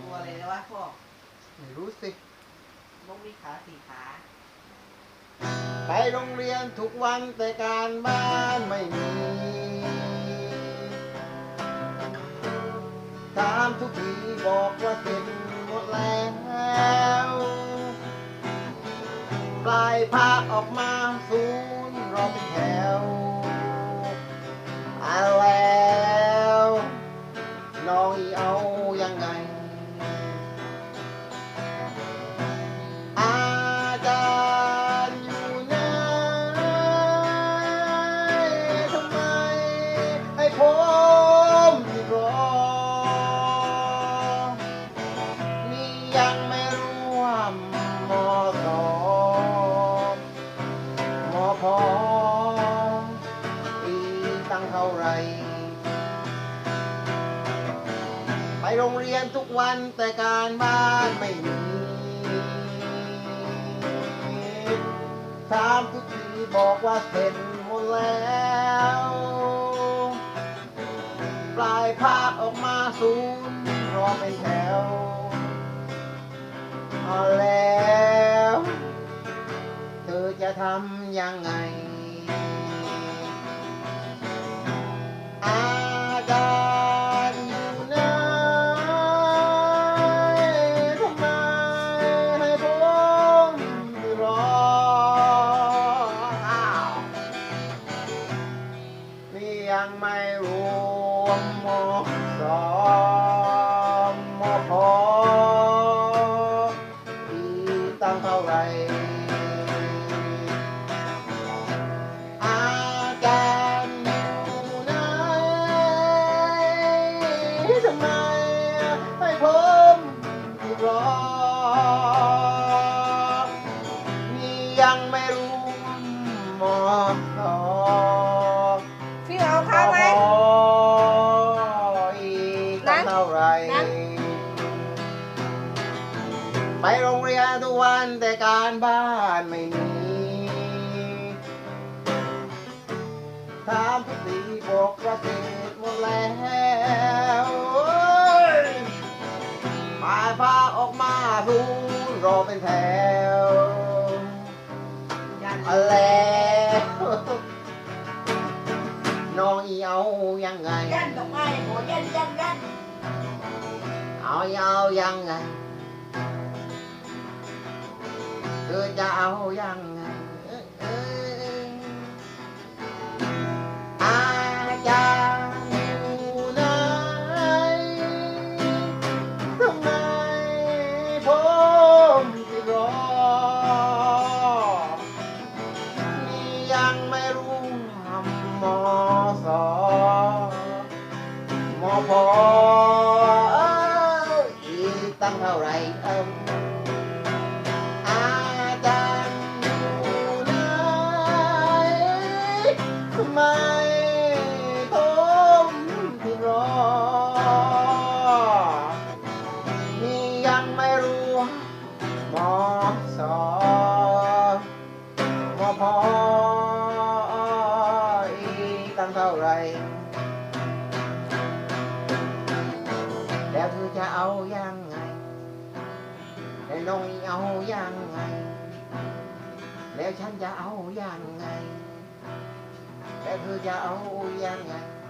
ตัวอะไรนะวะพวกไม่รู้สินกมีขาสี่ขา ไปโรงเรียนทุกวันแต่การบ้านไม่มีถามทุกทีบอกว่าเสร็จหมดแล้วปลายภาออกมาศูนย์รอเป็นแถว ไร ไปโรงเรียนทุกวันแต่การบ้านไม่มีถามทุกทีบอกว่าเสร็จหมดแล้ว ปลายภาคออกมาศูนย์รอเป็นแถวเอาแล้ว เธอจะทำยังไง ยังไม่รวมมสมมพอีตั้งเท่าไรอาจารย์อยู่ไหนทำไมให้ผมรอนี่ยังไม่รู้มอสอพี่ วันแต่การบ้านไม่มีถามทุกทีบอกว่าเสร็จหมดแล้วเอ้ยมาพาออกมาดูรอเป็นแถวอาแล้วน้องเอายังไงยันดอกไม้โหยันยันยันเอาเอายังไง อจะเอายังไงอาจารย์อยู่ไหนทำไมผมที่รอนี่ยังไม่รู้ทำมอสอมอพออีกตั้งเท่าไหร่ ทำไมผมที่รอ นี่ยังไม่รู้มอสอมอพออีกตั้งเท่าไรแล้วเธอจะเอายังไงแล้วน้องเอายังไง แล้วฉันจะเอายังไง แล้วเ